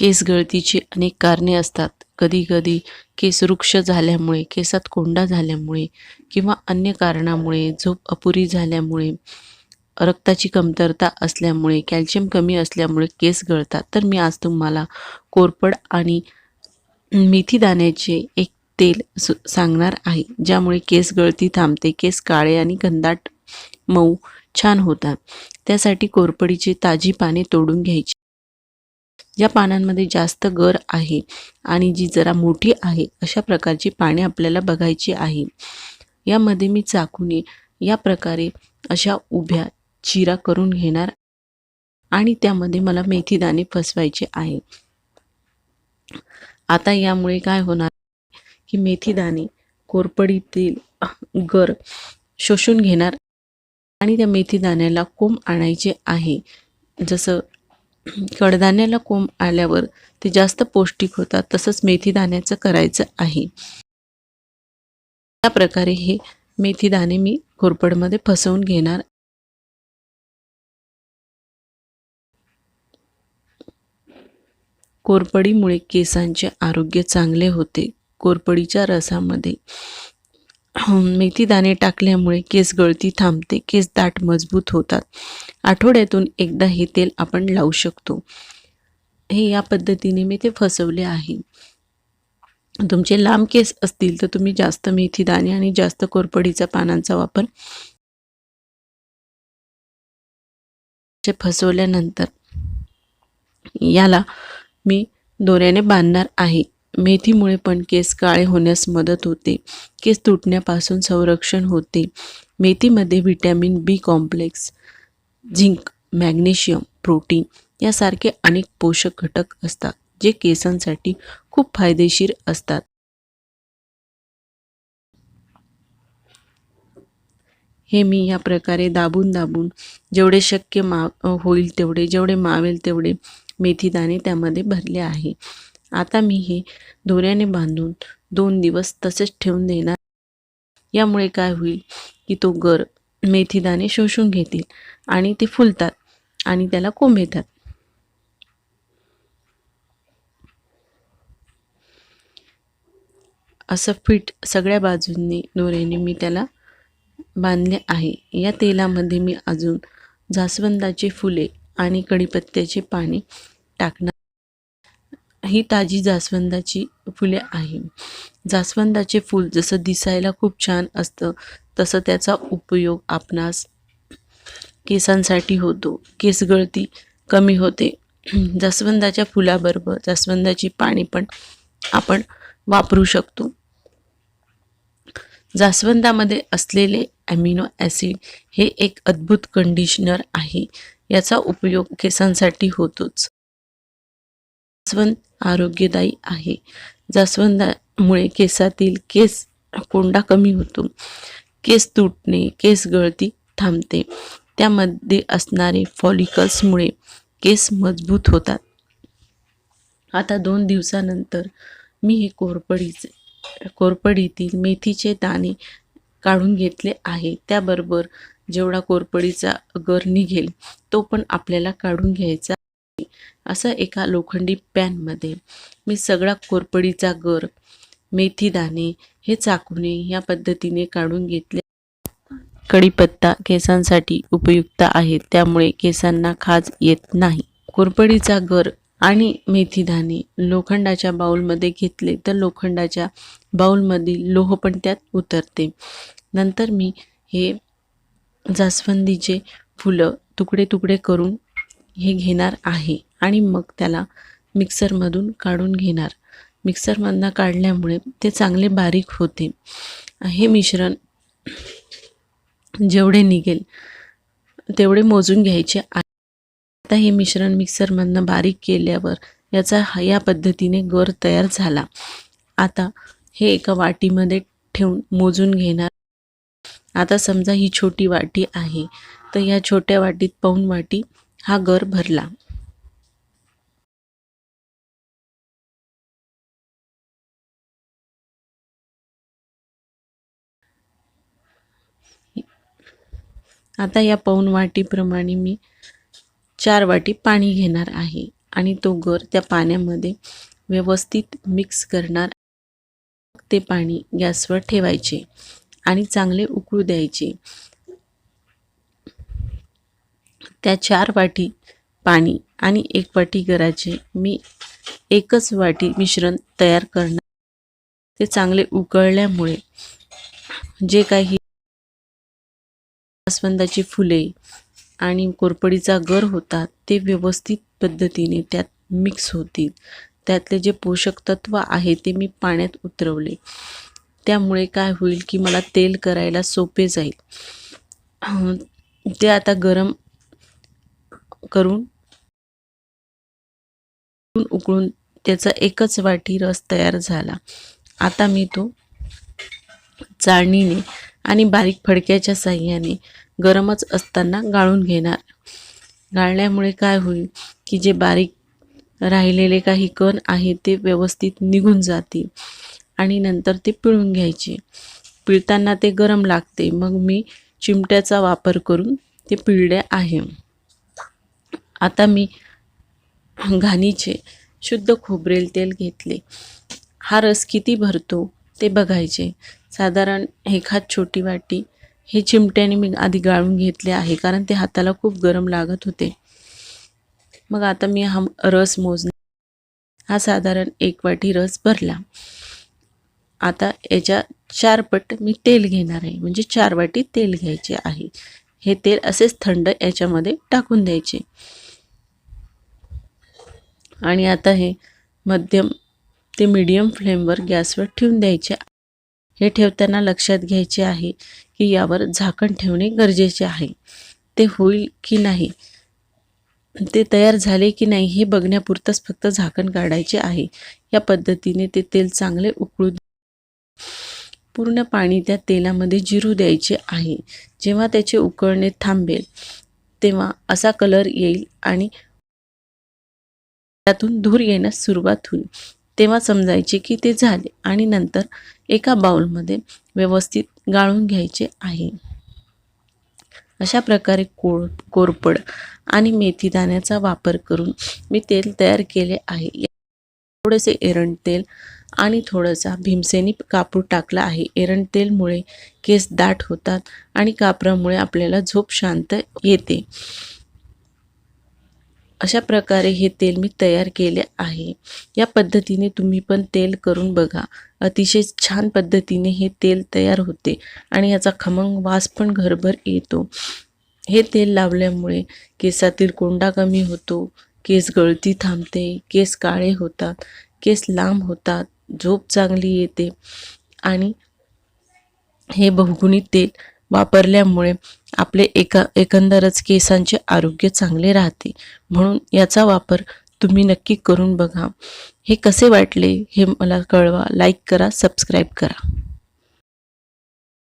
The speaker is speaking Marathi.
केस गळतीची अनेक कारणे असतात. कधीकधी केस वृक्ष झाल्यामुळे केसात कोंडा झाल्यामुळे किंवा अन्य कारणामुळे झोप अपुरी झाल्यामुळे रक्ताची कमतरता असल्यामुळे कॅल्शियम कमी असल्यामुळे केस गळतात. तर मी आज तुम्हाला कोरपड आणि मेथी दाण्याचे एक तेल सु सांगणार आहे ज्यामुळे केस गळती थांबते केस काळे आणि गंधाट मऊ छान होतात. त्यासाठी कोरपडीची ताजी पाने तोडून घ्यायची. ज्या पानांमध्ये जास्त गर आहे आणि जी जरा मोठी आहे अशा प्रकारची पाने आपल्याला बघायची आहे. यामध्ये मी चाकूने या प्रकारे अशा उभ्या चिरा करून घेणार आणि त्यामध्ये मला मेथीदाणे फसवायचे आहे. आता यामुळे काय होणार की मेथीदाणे कोरपडीतील गर शोषून घेणार आणि त्या मेथीदाण्याला कोंब आणायचे आहे. जसं कडधान्याला कोंब आल्यावर ते जास्त पौष्टिक होतात तसंच मेथी दाण्याचं करायचं आहे. या प्रकारे हे मेथी दाणे मी कोरपडमध्ये फसवून घेणार. कोरपडीमुळे केसांचे आरोग्य चांगले होते. कोरपडीच्या रसामध्ये मेथी दाणे टाकल्यामुळे केस गळती थांबते केस दाट मजबूत होतात. आठवड्यातून एकदा हे तेल आपण लावू शकतो. हे या पद्धतीने मी ते फसवले आहे. तुमचे लांब केस असतील तर तुम्ही जास्त मेथी दाणे आणि जास्त कोरपडीचा पानांचा वापर फसवल्यानंतर याला मी दोऱ्याने बांधणार आहे. मेथीमुळे पण केस काळे होण्यास मदत होते. केस तुटण्यापासून संरक्षण होते. मेथीमध्ये vitamin B complex zinc magnesium protein यासारखे अनेक पोषक घटक असतात जे केसांसाठी खूप फायदेशीर असतात. हे मी या प्रकारे दाबून दाबून जेवढे शक्य मा होईल तेवढे जेवढे मावेल तेवढे मेथी दाणे त्यामध्ये भरले आहे. आता मी हे दोऱ्याने बांधून दोन दिवस तसेच ठेवून देणार. यामुळे काय होईल की तो गर मेथीदाणे शोषून घेतील आणि ते फुलतात आणि त्याला कोंब येतात असं फिट सगळ्या बाजूंनी दोऱ्याने मी त्याला बांधले आहे. या तेलामध्ये मी अजून जास्वंदाची फुले आणि कढीपत्त्याचे पाणी टाकणार ही ताजी जास्वंदाची फुले आहे. जास्वंदाचे फूल जसं दिसायला खूप छान असतं तसं त्याचा उपयोग आपणास केसांसाठी होतो. केस गळती कमी होते. जास्वंदाच्या फुलाबरोबर जास्वंदाची पाने पण आपण वापरू शकतो. जास्वंदामध्ये असलेले ॲमिनो ॲसिड हे एक अद्भुत कंडिशनर आहे. याचा उपयोग केसांसाठी होतोच. जास्वंद आरोग्यदायी आहे. जास्वंदामुळे केसातील केस कोंडा कमी होतो. केस तुटणे केस गळती थांबते. त्यामध्ये असणारे फॉलिकल्समुळे केस मजबूत होतात. आता दोन दिवसानंतर मी हे कोरपडीचे कोरपडीतील मेथीचे दाणे काढून घेतले आहे. त्याबरोबर जेवढा कोरपडीचा गर निघेल तो पण आपल्याला काढून घ्यायचा असं एका लोखंडी पॅनमध्ये मी सगळा कोरपडीचा गर मेथी दाणे हे चाकूने या पद्धतीने काढून घेतले. कढीपत्ता केसांसाठी उपयुक्त आहे त्यामुळे केसांना खाज येत नाही. कोरपडीचा गर आणि मेथी दाणे लोखंडाच्या बाऊलमध्ये घेतले तर लोखंडाच्या बाऊलमधील लोह पण त्यात उतरते. नंतर मी हे जास्वंदीचे फुलं तुकडे तुकडे करून हे घेणार आहे आणि मग त्याला मिक्सरमधून काढून घेणार. मिक्सरमधनं काढल्यामुळे ते चांगले बारीक होते. हे मिश्रण जेवढे निघेल तेवढे मोजून घ्यायचे आहे. आता हे मिश्रण मिक्सरमधनं बारीक केल्यावर याचा या पद्धतीने गर तयार झाला. आता हे एका वाटीमध्ये ठेवून मोजून घेणार. आता समजा ही छोटी वाटी आहे तर या छोट्या वाटीत पाऊन वाटी हा गर भरला. आता या पाऊण वाटीप्रमाणे मी चार वाटी पाणी घेणार आहे आणि तो गर त्या पाण्यामध्ये व्यवस्थित मिक्स करणार ते पाणी गॅसवर ठेवायचे आणि चांगले उकळू द्यायचे. त्या चार वाटी पाणी आणि एक वाटी गराचे मी एकच वाटी मिश्रण तयार करणार. ते चांगले उकळल्यामुळे जे काही जास्वंदाची फुले आणि कोरपडीचा गर होता ते व्यवस्थित पद्धतीने त्यात मिक्स होतील. त्यातले जे पोषक तत्व आहे ते मी पाण्यात उतरवले. त्यामुळे काय होईल की मला तेल करायला सोपे जाईल. ते आता गरम करून उकळून त्याचा एकच वाटी रस तयार झाला. आता मी तो चाळणीने आणि बारीक फडक्याच्या साह्याने गरमच असताना गाळून घेणार. गाळल्यामुळे काय होईल की जे बारीक राहिलेले काही कण आहे ते व्यवस्थित निघून जातील आणि नंतर ते पिळून घ्यायचे. पिळताना ते गरम लागते. मग मी चिमट्याचा वापर करून ते पिळले आहे. आता मी घाणीचे शुद्ध खोबरेल तेल घेतले. हा रस किती भरतो ते बघायचे. साधारण एखाद छोटी वाटी हे चिमट्याने मी आधी गाळून घेतले आहे कारण ते हाताला खूप गरम लागत होते. मग आता मी हा रस मोजणे. हा साधारण एक वाटी रस भरला. आता याच्या चार पट मी तेल घेणार आहे म्हणजे चार वाटी तेल घ्यायचे आहे. हे तेल असेच थंड याच्यामध्ये टाकून द्यायचे. आणि आता हे मध्यम ते मीडियम फ्लेमवर गॅसवर ठेवून द्यायचे. हे ठेवताना लक्षात घ्यायचे आहे की यावर झाकण ठेवणे गरजेचे आहे. ते होईल की नाही? ते तयार झाले की नाही हे बघण्यापुरतंच फक्त झाकण काढायचे आहे. या पद्धतीने ते तेल चांगले उकळू पूर्ण पाणी त्या तेलामध्ये जिरू द्यायचे आहे. जेव्हा त्याचे उकळणे थांबेल तेव्हा असा कलर येईल आणि त्यातून धूर येण्यास सुरुवात होईल. तेव्हा समजायचे की ते झाले आणि नंतर एका बाउलमध्ये व्यवस्थित गाळून घ्यायचे आहे. अशा प्रकारे कोळ कोरपड आणि मेथी दाण्याचा वापर करून मी तेल तयार केले आहे. थोडेसे एरंड तेल आणि थोडंसा भीमसेनी कापूर टाकला आहे. एरंड तेलमुळे केस दाट होतात आणि कापरामुळे आपल्याला झोप शांत येते. अशा प्रकारे हे तेल मी तयार केले आहे. या पद्धतीने तुम्ही पण तेल करून बघा. अतिशय छान पद्धतीने हे तेल तयार होते आणि याचा खमंग वास पण घरभर येतो. हे तेल लावल्यामुळे केसातील कोंडा कमी होतो केस गळती थांबते केस काळे होतात केस लांब होतात झोप चांगली येते आणि हे बहुगुणी तेल वापरल्यामुळे आपले एका एकंदरच केसांचे आरोग्य चांगले राहते. म्हणून याचा वापर तुम्ही नक्की करून बघा. हे कसे वाटले हे मला कळवा. लाईक करा सबस्क्राईब करा.